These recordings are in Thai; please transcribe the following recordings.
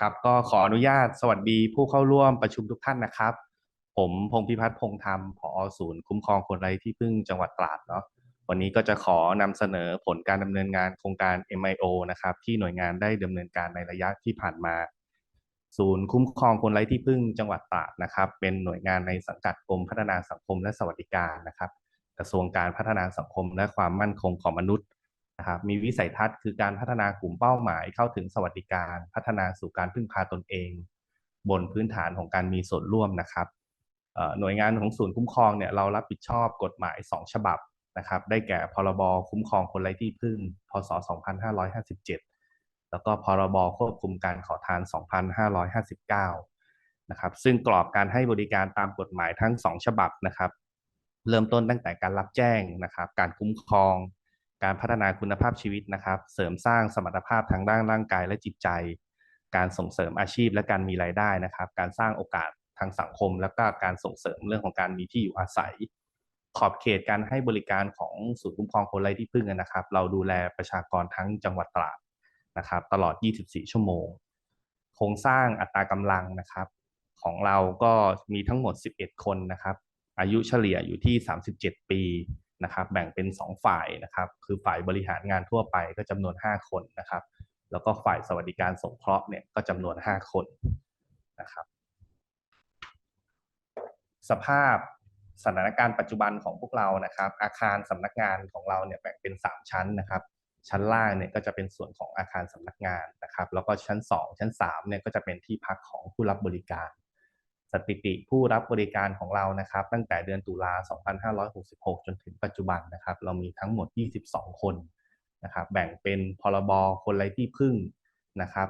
ครับก็ขออนุญาตสวัสดีผู้เข้าร่วมประชุมทุกท่านนะครับ ผมพงพิพัฒน์พงธรรมผอศูนย์คุ้มครองคนไร้ที่พึ่งจังหวัดตราดเนาะวันนี้ก็จะขอนำเสนอผลการดำเนินงานโครงการ MIO นะครับ ที่หน่วยงานได้ดำเนินการในระยะที่ผ่านมา ศูนย์คุ้มครองคนไร้ที่พึ่งจังหวัดตราดนะครับ เป็นหน่วยงานในสังกัดกรมพัฒนาสังคมและสวัสดิการนะครับ กระทรวงการพัฒนาสังคมและความมั่นคงของมนุษย์ นะครับมีวิสัยทัศน์คือการพัฒนากลุ่มเป้าหมายเข้าถึงสวัสดิการพัฒนาสู่การพึ่งพาตนเอง บนพื้นฐานของการมีส่วนร่วมนะครับหน่วยงานของศูนย์คุ้มครองเนี่ยเรารับผิดชอบกฎหมาย 2 ฉบับนะครับได้แก่พรบคุ้มครองคนไร้ที่พึ่ง พศ 2557 แล้วก็พรบควบคุมการขอทาน 2559 นะครับซึ่งกรอบการให้บริการตามกฎหมายทั้ง 2 ฉบับนะครับ เริ่มต้นตั้งแต่การรับแจ้งนะครับ การคุ้มครอง การพัฒนาคุณภาพชีวิตนะครับ เสริมสร้างสมรรถภาพทางด้านร่างกายและจิตใจ การส่งเสริมอาชีพและการมีรายได้นะครับ การสร้างโอกาสทางสังคม และก็การส่งเสริมเรื่องของการมีที่อยู่อาศัย ขอบเขตการให้บริการของศูนย์คุ้มครองคนไร้ที่พึ่งนะครับ เราดูแลประชากรทั้งจังหวัดตราดนะครับ ตลอด 24 ชั่วโมง โครงสร้างอัตรากำลังนะครับ ของเราก็มีทั้งหมด 11 คนนะครับ อายุเฉลี่ยอยู่ที่ 37 ปี นะครับแบ่งเป็น 2 ฝ่ายนะครับคือฝ่ายบริหารงานทั่วไปก็จำนวน 5 คนนะครับ แล้วก็ฝ่ายสวัสดิการสงเคราะห์เนี่ยก็จำนวน 5 คนนะครับ สภาพสถานการณ์ปัจจุบันของพวกเรานะครับ อาคารสำนักงานของเราเนี่ยแบ่งเป็น 3 ชั้นนะครับ ชั้นล่างเนี่ยก็จะเป็นส่วนของอาคารสำนักงานนะครับ แล้วก็ชั้น 2 ชั้น3เนี่ยก็จะเป็นที่พักของผู้รับบริการ สถิติผู้รับบริการของเรานะครับ ตั้งแต่เดือนตุลา 2566 จนถึงปัจจุบันนะครับ เรามีทั้งหมด 22 คนนะครับ แบ่งเป็นพรบคนไร้ที่พึ่งนะครับ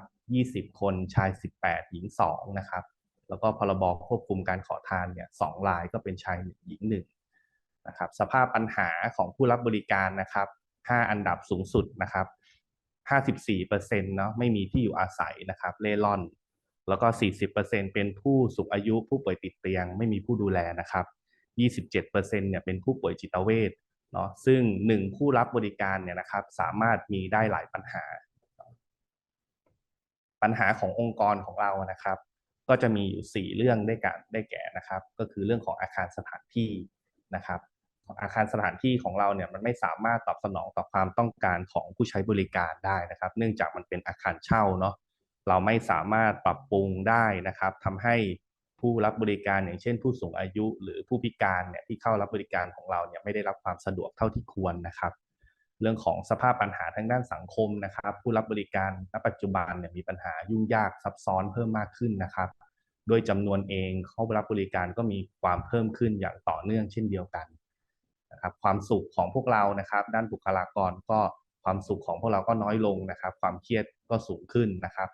20 คนชาย 18 หญิง 2 นะครับ แล้วก็พรบควบคุมการขอทานเนี่ย2รายก็เป็นชาย 1 หญิง 1 นะครับ สภาพปัญหาของผู้รับบริการนะครับ 5 อันดับสูงสุดนะครับ 54%เนาะไม่มีที่อยู่อาศัยนะครับ เล่ร่อน แล้วก็ 40%เป็นผู้สูงอายุผู้ป่วยติดเตียง ไม่มีผู้ดูแลนะครับ 27%เนี่ยเป็นผู้ป่วยจิตเวชเนาะซึ่ง1ผู้รับบริการเนี่ยนะครับสามารถมีได้หลายปัญหา ปัญหาขององค์กรของเรานะครับ ก็จะมีอยู่ 4 เรื่องได้กันได้แก่นะครับ ก็คือเรื่องของอาคารสถานที่นะครับอาคารสถานที่ของเราเนี่ยมันไม่สามารถตอบสนองต่อความต้องการของผู้ใช้บริการได้นะครับ เนื่องจากมันเป็นอาคารเช่าเนาะ เราไม่สามารถปรับปรุงได้นะครับทำให้ผู้รับบริการอย่างเช่น ผู้สูงอายุ หรือผู้พิการเนี่ยที่เข้ารับบริการของเราเนี่ยไม่ได้รับความสะดวกเท่าที่ควรนะครับ เรื่องของสภาพปัญหาทางด้านสังคมนะครับ ผู้รับบริการณปัจจุบันเนี่ยมีปัญหายุ่งยากซับซ้อนเพิ่มมากขึ้นนะครับโดยจำนวนเองเข้ารับบริการก็มีความเพิ่มขึ้นอย่างต่อเนื่องเช่นเดียวกันนะครับความสุขของพวกเรานะครับ ด้านบุคลากรก็ความสุขของพวกเราก็น้อยลงนะครับ ความเครียดก็สูงขึ้นนะครับ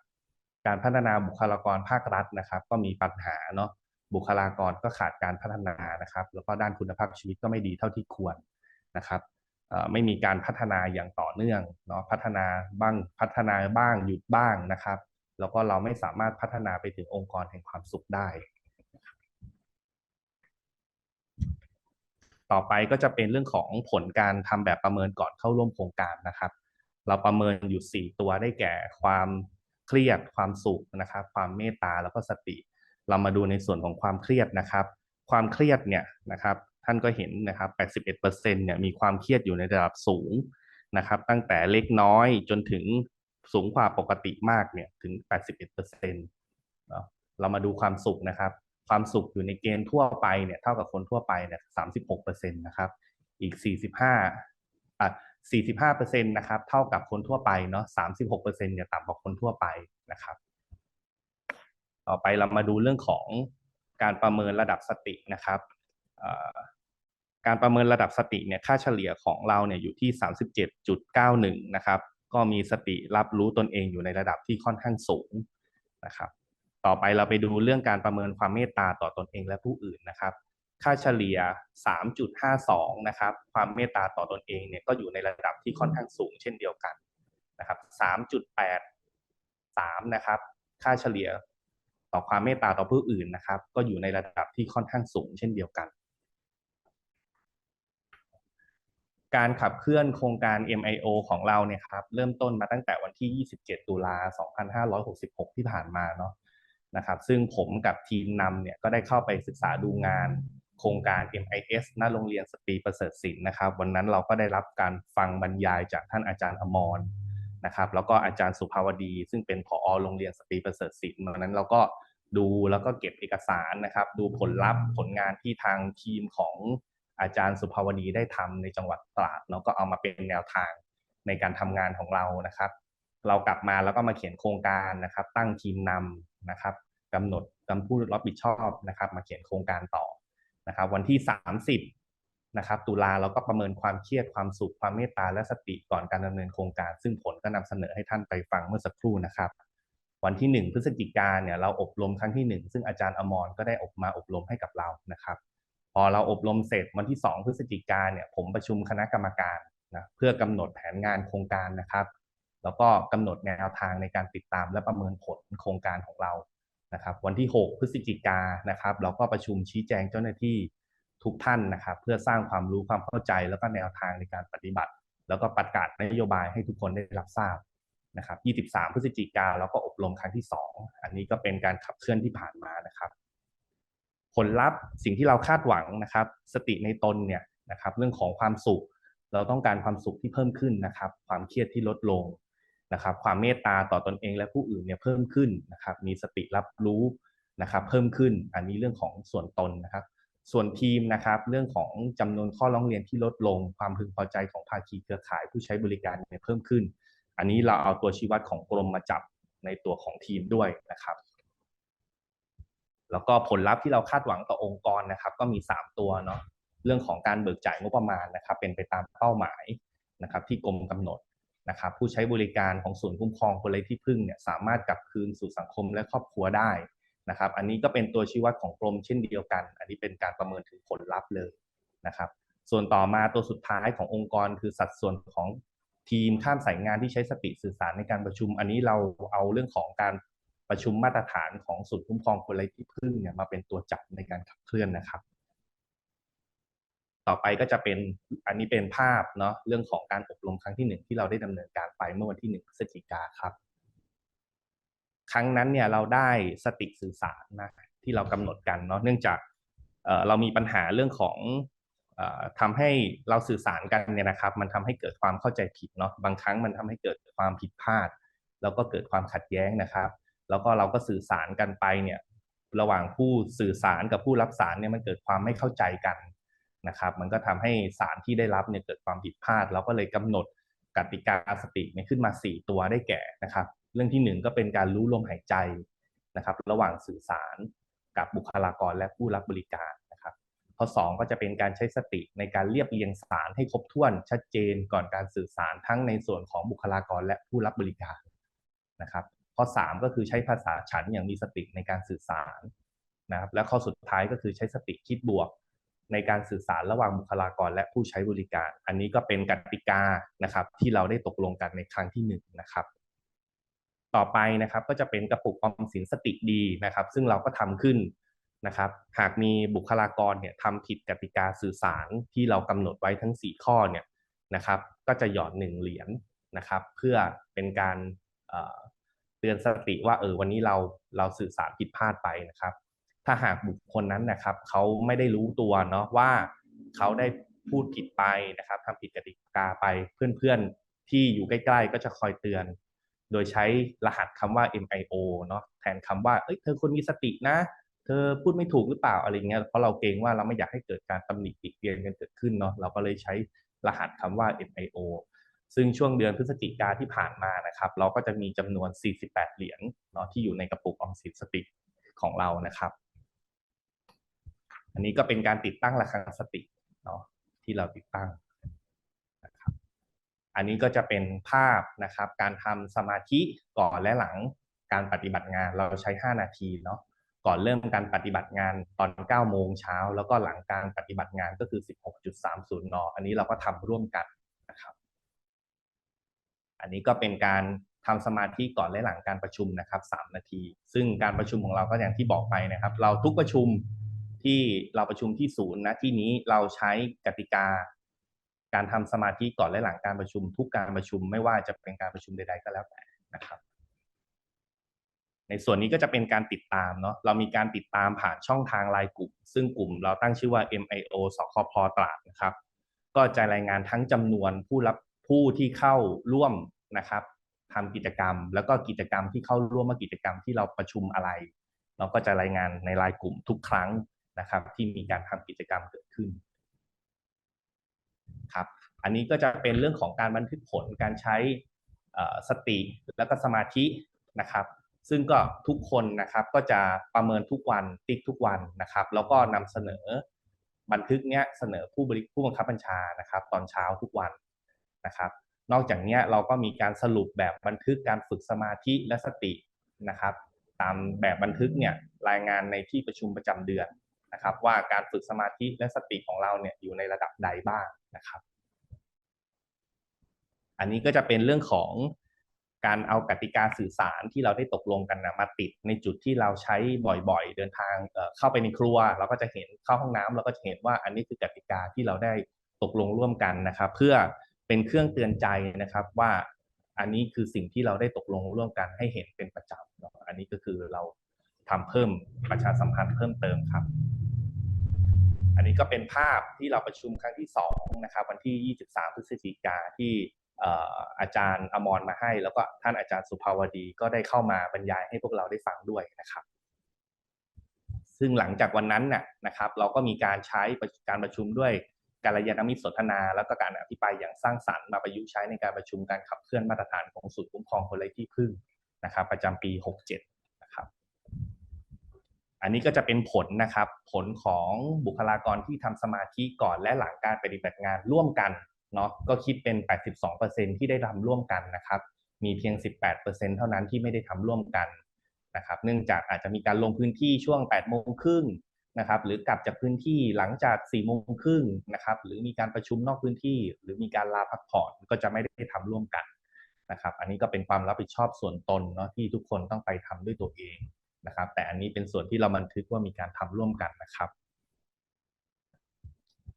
การพัฒนาบุคลากรภาครัฐนะครับ ก็มีปัญหาเนาะบุคลากรก็ขาดการพัฒนานะครับ แล้วก็ด้านคุณภาพชีวิตก็ไม่ดีเท่าที่ควรนะครับไม่มีการพัฒนาอย่างต่อเนื่องเนาะพัฒนาบ้างพัฒนาบ้างหยุดบ้างนะครับ แล้วก็เราไม่สามารถพัฒนาไปถึงองค์กรแห่งความสุขได้ ต่อไปก็จะเป็นเรื่องของผลการทำแบบประเมินก่อนเข้าร่วมโครงการนะครับ เราประเมินอยู่ 4 ตัวได้แก่ความ เครียดความสุขนะครับความเมตตาแล้วก็สติ เรามาดูในส่วนของความเครียดนะครับ ความเครียดเนี่ยนะครับท่านก็เห็นนะครับ 81%เนี่ยมีความเครียดอยู่ในระดับสูงนะครับ ตั้งแต่เล็กน้อยจนถึงสูงกว่าปกติมากเนี่ยถึง 81%เนาะเรามาดูความสุขนะครับ ความสุขอยู่ในเกณฑ์ทั่วไปเนี่ยเท่ากับคนทั่วไปเนี่ย36%นะครับ อีก 45อะ 45%นะครับเท่ากับคนทั่วไปเนาะ36%เนี่ยต่ำกว่าคนทั่วไปนะครับ ต่อไปเรามาดูเรื่องของการประเมินระดับสตินะครับการประเมินระดับสติเนี่ยค่าเฉลี่ยของเราเนี่ยอยู่ที่ 37.91 นะครับ ก็มีสติรับรู้ตนเองอยู่ในระดับที่ค่อนข้างสูงนะครับ ต่อไปเราไปดูเรื่องการประเมินความเมตตาต่อตนเองและผู้อื่นนะครับ ค่าเฉลี่ย 3.52 นะครับ ความเมตตาต่อตอนเองเนี่ยก็อยู่ในระดับที่ค่อนข้างสูงเช่นเดียวกันนะครับ 3.83 นะครับ ค่าเฉลี่ยต่อความเมตตาต่อผู้อื่นนะครับ ก็อยู่ในระดับที่ค่อนข้างสูงเช่นเดียวกัน การขับเคลื่อนโครงการ MIO ของเราเนี่ยครับเริ่มต้นมาตั้งแต่วันที่ 27 ตุลา 2566 ที่ผ่านมาเนาะนะครับ ซึ่งผมกับทีมนำเนี่ยก็ได้เข้าไปศึกษาดูงาน โครงการ MIS ณโรงเรียนสตรีประเสริฐศิลป์นะครับ วันนั้นเราก็ได้รับการฟังบรรยายจากท่านอาจารย์อมรนะครับ แล้วก็อาจารย์สุภาวดี ซึ่งเป็นผอโรงเรียนสตรีประเสริฐศิลป์วันนั้นเราก็ดูแล้วก็เก็บเอกสารนะครับ ดูผลลัพธ์ผลงานที่ทางทีมของอาจารย์สุภาวดีได้ทำในจังหวัดตราดแล้วก็เอามาเป็นแนวทางในการทำงานของเรานะครับ เรากลับมาแล้วก็มาเขียนโครงการนะครับ ตั้งทีมนำนะครับกำหนดกำผู้รับผิดชอบนะครับ มาเขียนโครงการต่อ นะครับวันที่ 30นะครับตุลาเราก็ประเมินความเครียดความสุขความเมตตาและสติก่อนการดำเนินโครงการ ซึ่งผลก็นำเสนอให้ท่านไปฟังเมื่อสักครู่นะครับ วันที่ 1 พฤศจิกาเนี่ยเราอบรมครั้งที่ 1 ซึ่งอาจารย์อมรก็ได้อบมาอบรมให้กับเรานะครับ พอเราอบรมเสร็จวันที่ 2 พฤศจิกาเนี่ยผมประชุมคณะกรรมการนะเพื่อกำหนดแผนงานโครงการนะครับ แล้วก็กำหนดแนวทางในการติดตามและประเมินผลโครงการของเรา นะครับวันที่ 6 พฤศจิกานะครับ เราก็ประชุมชี้แจงเจ้าหน้าที่ทุกท่านนะครับ เพื่อสร้างความรู้ความเข้าใจแล้วก็แนวทางในการปฏิบัติ แล้วก็ประกาศนโยบายให้ทุกคนได้รับทราบนะครับ 23 พฤศจิกาเราก็อบรมครั้งที่ 2 อันนี้ก็เป็นการขับเคลื่อนที่ผ่านมานะครับ ผลลัพธ์สิ่งที่เราคาดหวังนะครับ สติในตนเนี่ยนะครับ เรื่องของความสุข เราต้องการความสุขที่เพิ่มขึ้นนะครับ ความเครียดที่ลดลง นะครับความเมตตาต่อตอนเองและผู้อื่นเนี่ยเพิ่มขึ้นนะครับมีสติรับรู้นะครับเพิ่มขึ้นอันนี้เรื่องของส่วนตนนะครับส่วนทีมนะครับเรื่องของจำนวนข้อร้องเรียนที่ลดลง ความพึงพอใจของภาคีเครือข่ายผู้ใช้บริการเนี่ยเพิ่มขึ้น อันนี้เราเอาตัวชี้วัดของกรมมาจับในตัวของทีมด้วยนะครับแล้วก็ผลลัพธ์ที่เราคาดหวังต่อองค์กรนะครับ ก็มี 3 ตัวเนาะเรื่องของการเบิกจ่ายงบประมาณนะครับ เป็นไปตามเป้าหมายนะครับ ที่กรมกำหนด นะครับผู้ใช้บริการของศูนย์คุ้มครองคนไร้ที่พึ่งเนี่ยสามารถกลับคืนสู่สังคมและครอบครัวได้นะครับ อันนี้ก็เป็นตัวชี้วัดของกรมเช่นเดียวกัน อันนี้เป็นการประเมินถึงผลลัพธ์เลยนะครับ ส่วนต่อมาตัวสุดท้ายขององค์กรคือสัดส่วนของทีมข้ามสายงานที่ใช้สติสื่อสารในการประชุม อันนี้เราเอาเรื่องของการประชุมมาตรฐานของศูนย์คุ้มครองคนไร้ที่พึ่งเนี่ยมาเป็นตัวจับในการขับเคลื่อนนะครับ ต่อไปก็จะเป็นอันนี้เป็นภาพเนาะเรื่องของการอบรมครั้งที่หนึ่งที่เราได้ดำเนินการไปเมื่อวันที่หนึ่งพฤศจิกาครับ ครั้งนั้นเนี่ยเราได้สติสื่อสารนะที่เรากำหนดกันเนาะเนื่องจากเรามีปัญหาเรื่องของทำให้เราสื่อสารกันเนี่ยนะครับ มันทำให้เกิดความเข้าใจผิดเนาะบางครั้งมันทำให้เกิดความผิดพลาด แล้วก็เกิดความขัดแย้งนะครับ แล้วก็เราก็สื่อสารกันไปเนี่ยระหว่างผู้สื่อสารกับผู้รับสารเนี่ยมันเกิดความไม่เข้าใจกัน นะครับ มันก็ทำให้สารที่ได้รับเนี่ยเกิดความผิดพลาด เราก็เลยกำหนดกติกาสติเนี่ยขึ้นมา 4 ตัวได้แก่นะครับ เรื่องที่ 1 ก็เป็นการรู้ลมหายใจนะครับ ระหว่างสื่อสารกับบุคลากรและผู้รับบริการนะครับข้อ2ก็จะเป็นการใช้สติในการเรียบเรียงสารให้ครบถ้วนชัดเจนก่อนการสื่อสารทั้งในส่วนของบุคลากรและผู้รับบริการนะครับข้อ 3 ก็คือใช้ภาษาฉันอย่างมีสติในการสื่อสารนะครับและข้อสุดท้ายก็คือใช้สติคิดบวก ในการสื่อสารระหว่างบุคลากรและผู้ใช้บริการ อันนี้ก็เป็นกติกานะครับที่เราได้ตกลงกันในครั้งที่1นนะครับต่อไปนะครับก็จะเป็นกระปุกออมสินสติดีนะครับ ซึ่งเราก็ทำขึ้นนะครับ หากมีบุคลากรเนี่ยทำผิดกติกาสื่อสารที่เรากำหนดไว้ทั้ง 4 ข้อเนี่ยนะครับ ก็จะหยอด1เหรียญนะครับ เพื่อเป็นการเตือนสติว่าเออวันนี้เราเราสื่อสารผิดพลาดไปนะครับ ถ้าหากบุคคลนั้นนะครับเขาไม่ได้รู้ตัวเนาะว่าเขาได้พูดผิดไปนะครับทำผิดกติกาไปเพื่อนๆที่อยู่ใกล้ๆ ก็จะคอยเตือน โดยใช้รหัสคำว่า MIO เนาะแทนคำว่าเอ้ยเธอควรมีสตินะ เธอพูดไม่ถูกหรือเปล่าอะไรเงี้ยเพราะเราเกรงว่าเราไม่อยากให้เกิดการตำหนิติเตียนกันเกิดขึ้นเนาะเราก็เลยใช้รหัสคำว่า MIO ซึ่งช่วงเดือนพฤศจิกาที่ผ่านมานะครับ เราก็จะมีจำนวน 48 เหรียญเนาะที่อยู่ในกระปุกออมสินสติของเรานะครับ อันนี้ก็เป็นการติดตั้งระฆังสติเนาะที่เราติดตั้งนะครับอันนี้ก็จะเป็นภาพนะครับ การทำสมาธิก่อนและหลังการปฏิบัติงานเราใช้ 5 นาทีเนาะก่อนเริ่มการปฏิบัติงานตอน 9 โมงเช้า แล้วก็หลังการปฏิบัติงานก็คือ 16.30 น อันนี้เราก็ทำร่วมกันนะครับ อันนี้ก็เป็นการทำสมาธิก่อนและหลังการประชุมนะครับ 3 นาที ซึ่งการประชุมของเราก็อย่างที่บอกไปนะครับ เราทุกประชุม ที่เราประชุมที่ศูนย์นะที่นี้เราใช้กติกา การทำสมาธิก่อนและหลังการประชุม ทุกการประชุมไม่ว่าจะเป็นการประชุมใด ๆ ก็แล้วแต่นะครับ ในส่วนนี้ก็จะเป็นการติดตามเนาะเรามีการติดตามผ่านช่องทางไลน์กลุ่ม ซึ่งกลุ่มเราตั้งชื่อว่า MIO สคพตราดนะครับ ก็จะรายงานทั้งจำนวนผู้รับผู้ที่เข้าร่วมนะครับทำกิจกรรม แล้วก็กิจกรรมที่เข้าร่วมมากิจกรรมที่เราประชุมอะไร เราก็จะรายงานในไลน์กลุ่มทุกครั้ง นะครับ ที่มีการทำกิจกรรมเกิดขึ้นครับอันนี้ก็จะเป็นเรื่องของการบันทึกผลการใช้สติแล้วก็สมาธินะครับ ซึ่งก็ทุกคนนะครับก็จะประเมินทุกวันติ๊กทุกวันนะครับ แล้วก็นำเสนอบันทึกเนี้ยเสนอผู้บริผู้บังคับบัญชานะครับ ตอนเช้าทุกวันนะครับ นอกจากนี้เราก็มีการสรุปแบบบันทึกการฝึกสมาธิและสตินะครับ ตามแบบบันทึกเนี่ยรายงานในที่ประชุมประจำเดือน นะครับว่าการฝึกสมาธิและสติของเราเนี่ยอยู่ในระดับใดบ้างนะครับ อันนี้ก็จะเป็นเรื่องของการเอากติกาสื่อสารที่เราได้ตกลงกันนะมาติดในจุดที่เราใช้บ่อยๆ เดินทางเข้าไปในครัว เราก็จะเห็นเข้าห้องน้ำเราก็จะเห็นว่าอันนี้คือกติกาที่เราได้ตกลงร่วมกันนะครับ เพื่อเป็นเครื่องเตือนใจนะครับว่าอันนี้คือสิ่งที่เราได้ตกลงร่วมกันให้เห็นเป็นประจำอันนี้ก็คือเราทำเพิ่มประชาสัมพันธ์เพิ่มเติมครับ อันนี้ก็เป็นภาพที่เราประชุมครั้งที่2นะครับวันที่ 23 พฤศจิกาที่อาจารย์อมรมาให้ แล้วก็ท่านอาจารย์สุภาวดีก็ได้เข้ามาบรรยายให้พวกเราได้ฟังด้วยนะครับ ซึ่งหลังจากวันนั้นน่ะนะครับ เราก็มีการใช้การประชุมด้วยการยานมิตรสนทนา แล้วก็การอภิปรายอย่างสร้างสรรค์มาประยุกต์ใช้ในการประชุมการขับเคลื่อนมาตรฐานของศูนย์คุ้มครองคนไร้ที่พึ่งนะครับ ประจำปี 67 อันนี้ก็จะเป็นผลนะครับ ผลของบุคลากรที่ทำสมาธิก่อนและหลังการปฏิบัติงานร่วมกันเนาะก็คิดเป็น 82%ที่ได้ทำร่วมกันนะครับ มีเพียง 18%เท่านั้นที่ไม่ได้ทำร่วมกันนะครับ เนื่องจากอาจจะมีการลงพื้นที่ช่วง 8 โมงครึ่งนะครับ หรือกลับจากพื้นที่หลังจาก 4 โมงครึ่งนะครับ หรือมีการประชุมนอกพื้นที่ หรือมีการลาพักผ่อนก็จะไม่ได้ทำร่วมกันนะครับ อันนี้ก็เป็นความรับผิดชอบส่วนตนเนาะที่ทุกคนต้องไปทำด้วยตัวเอง นะครับ แต่อันนี้เป็นส่วนที่เราบันทึกว่ามีการทำร่วมกันนะครับ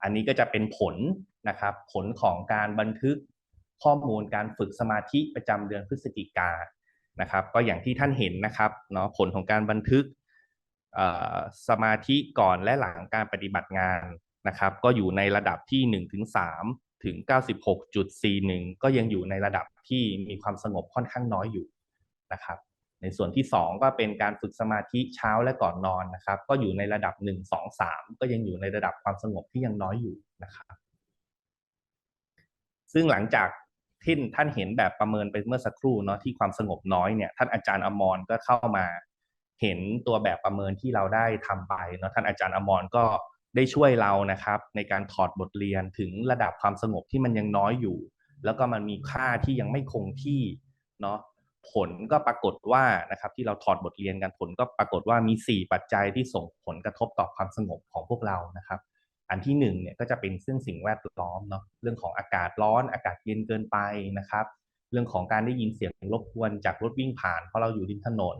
อันนี้ก็จะเป็นผลนะครับ ผลของการบันทึกข้อมูลการฝึกสมาธิประจำเดือนพฤศจิกานะครับ ก็อย่างที่ท่านเห็นนะครับเนาะผลของการบันทึกสมาธิก่อนและหลังการปฏิบัติงานนะครับ ก็อยู่ในระดับที่1ถึง3ถึง 96.41 ก็ยังอยู่ในระดับที่มีความสงบค่อนข้างน้อยอยู่นะครับ ในส่วนที่ 2 ก็เป็นการฝึกสมาธิเช้าและก่อนนอนนะครับ ก็อยู่ในระดับ 1 2 3 ก็ยังอยู่ในระดับความสงบที่ยังน้อยอยู่นะครับ ซึ่งหลังจากที่ท่านเห็นแบบประเมินไปเมื่อสักครู่เนาะที่ความสงบน้อยเนี่ยท่านอาจารย์อมรก็เข้ามาเห็นตัวแบบประเมินที่เราได้ทำไปเนาะท่านอาจารย์อมรก็ได้ช่วยเรานะครับ ในการถอดบทเรียนถึงระดับความสงบที่มันยังน้อยอยู่ แล้วก็มันมีค่าที่ยังไม่คงที่เนาะ ผลก็ปรากฏว่านะครับที่เราถอดบทเรียนกันผลก็ปรากฏว่ามี 4 ปัจจัยที่ส่งผลกระทบต่อความสงบของพวกเรานะครับ อันที่1เนี่ยก็จะเป็นเรื่องสิ่งแวดล้อมเนาะเรื่องของอากาศร้อนอากาศเย็นเกินไปนะครับ เรื่องของการได้ยินเสียงรบกวนจากรถวิ่งผ่านเพราะเราอยู่ริมถนน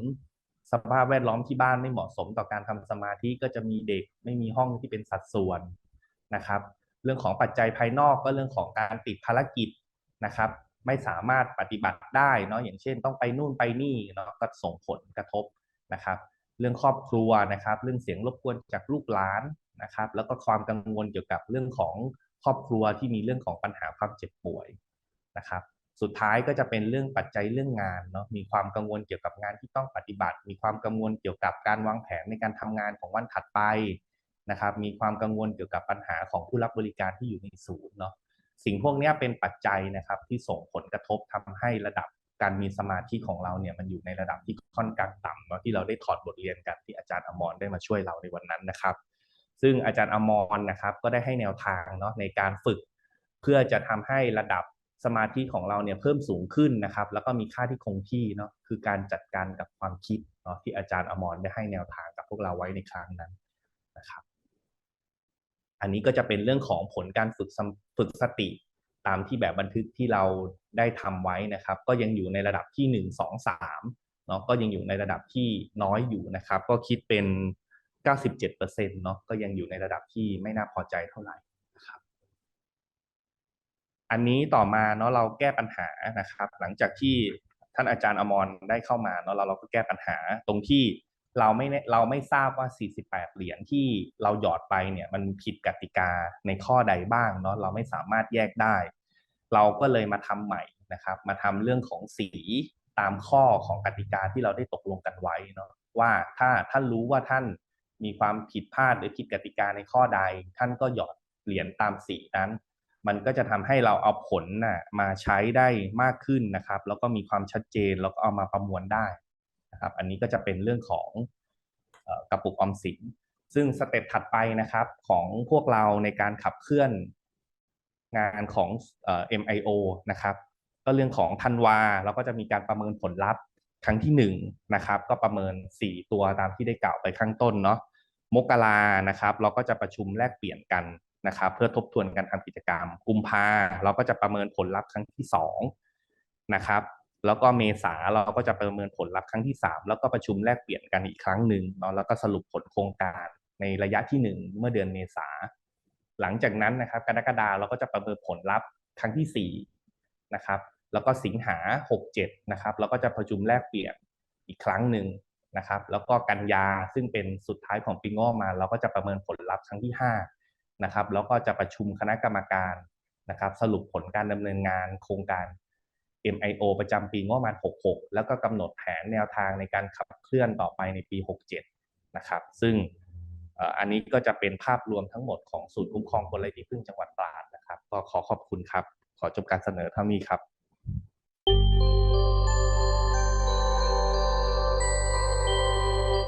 สภาพแวดล้อมที่บ้านไม่เหมาะสมต่อการทำสมาธิก็จะมีเด็กไม่มีห้องที่เป็นสัดส่วนนะครับ เรื่องของปัจจัยภายนอกก็เรื่องของการติดภารกิจนะครับ ไม่สามารถปฏิบัติได้เนาะอย่างเช่นต้องไปนู่นไปนี่เนาะก็ส่งผลกระทบนะครับ เรื่องครอบครัวนะครับ เรื่องเสียงรบกวนจากลูกหลานนะครับ แล้วก็ความกังวลเกี่ยวกับเรื่องของครอบครัวที่มีเรื่องของปัญหาความเจ็บป่วยนะครับ สุดท้ายก็จะเป็นเรื่องปัจจัยเรื่องงานเนาะมีความกังวลเกี่ยวกับงานที่ต้องปฏิบัติ มีความกังวลเกี่ยวกับการวางแผนในการทำงานของวันถัดไปนะครับ มีความกังวลเกี่ยวกับปัญหาของผู้รับบริการที่อยู่ในศูนย์เนาะ สิ่งพวกนี้เป็นปัจจัยนะครับที่ส่งผลกระทบทำให้ระดับการมีสมาธิของเราเนี่ยมันอยู่ในระดับที่ค่อนข้างต่ำเนาะที่เราได้ถอดบทเรียนกันที่อาจารย์อมรได้มาช่วยเราในวันนั้นนะครับ ซึ่งอาจารย์อมรนะครับ ก็ได้ให้แนวทางเนาะในการฝึก เพื่อจะทำให้ระดับสมาธิของเราเนี่ยเพิ่มสูงขึ้นนะครับ แล้วก็มีค่าที่คงที่เนาะคือการจัดการกับความคิดเนาะที่อาจารย์อมรได้ให้แนวทางกับพวกเราไว้ในครั้งนั้นนะครับ อันนี้ก็จะเป็นเรื่องของผลการฝึกฝึกสติตามที่แบบบันทึกที่เราได้ทำไว้นะครับ ก็ยังอยู่ในระดับที่ 1 2 3เนาะก็ยังอยู่ในระดับที่น้อยอยู่นะครับ ก็คิดเป็น 97%เนาะก็ยังอยู่ในระดับที่ไม่น่าพอใจเท่าไหร่นะครับ อันนี้ต่อมาเนาะเราแก้ปัญหานะครับ หลังจากที่ท่านอาจารย์อมรได้เข้ามาเนาะเราเราก็แก้ปัญหาตรงที่ เราไม่เราไม่ทราบว่า 48 เหรียญที่เราหยอดไปเนี่ยมันผิดกติกาในข้อใดบ้างเนาะเราไม่สามารถแยกได้ เราก็เลยมาทำใหม่นะครับ มาทำเรื่องของสีตามข้อของกติกาที่เราได้ตกลงกันไว้เนาะว่าถ้าท่านรู้ว่าท่านมีความผิดพลาดหรือผิดกติกาในข้อใด ท่านก็หยอดเหรียญตามสีนั้น มันก็จะทำให้เราเอาผลน่ะมาใช้ได้มากขึ้นนะครับ แล้วก็มีความชัดเจนแล้วก็เอามาประมวลได้ นะครับ อันนี้ก็จะเป็นเรื่องของกระปุกออมสิน ซึ่งสเต็ปถัดไปนะครับของพวกเราในการขับเคลื่อนงานของเอ่อ MIO นะครับ ก็เรื่องของธันวาเราก็จะมีการประเมินผลลัพธ์ครั้งที่หนึ่งนะครับ ก็ประเมิน 4 ตัวตามที่ได้กล่าวไปข้างต้นเนาะมกรานะครับ เราก็จะประชุมแลกเปลี่ยนกันนะครับ เพื่อทบทวนการทำกิจกรรม กุมภาเราก็จะประเมินผลลัพธ์ครั้งที่สองนะครับ แล้วก็เมษาเราก็จะประเมินผลลัพธ์ครั้งที่ 3 แล้วก็ประชุมแลกเปลี่ยนกันอีกครั้งหนึ่งเนาะแล้วก็สรุปผลโครงการในระยะที่ 1 เมื่อเดือนเมษาหลังจากนั้นนะครับกรกฎาเราก็จะประเมินผลลัพธ์ครั้งที่4นะครับแล้วก็สิงหา 67นะครับแล้วก็จะประชุมแลกเปลี่ยนอีกครั้งหนึ่งนะครับ แล้วก็กันยาซึ่งเป็นสุดท้ายของปีงบมา เราก็จะประเมินผลลัพธ์ครั้งที่5นะครับแล้วก็จะประชุมคณะกรรมการนะครับ สรุปผลการดำเนินงานโครงการ MIO ประจำปีงบประมาณ 66 แล้วก็กำหนดแผนแนวทางในการขับเคลื่อนต่อไปในปี 67 นะครับ ซึ่งอันนี้ก็จะเป็นภาพรวมทั้งหมดของศูนย์คุ้มครองคนไร้ที่พึ่งจังหวัดตราดนะครับ ก็ขอขอบคุณครับ ขอจบการเสนอเท่านี้ครับ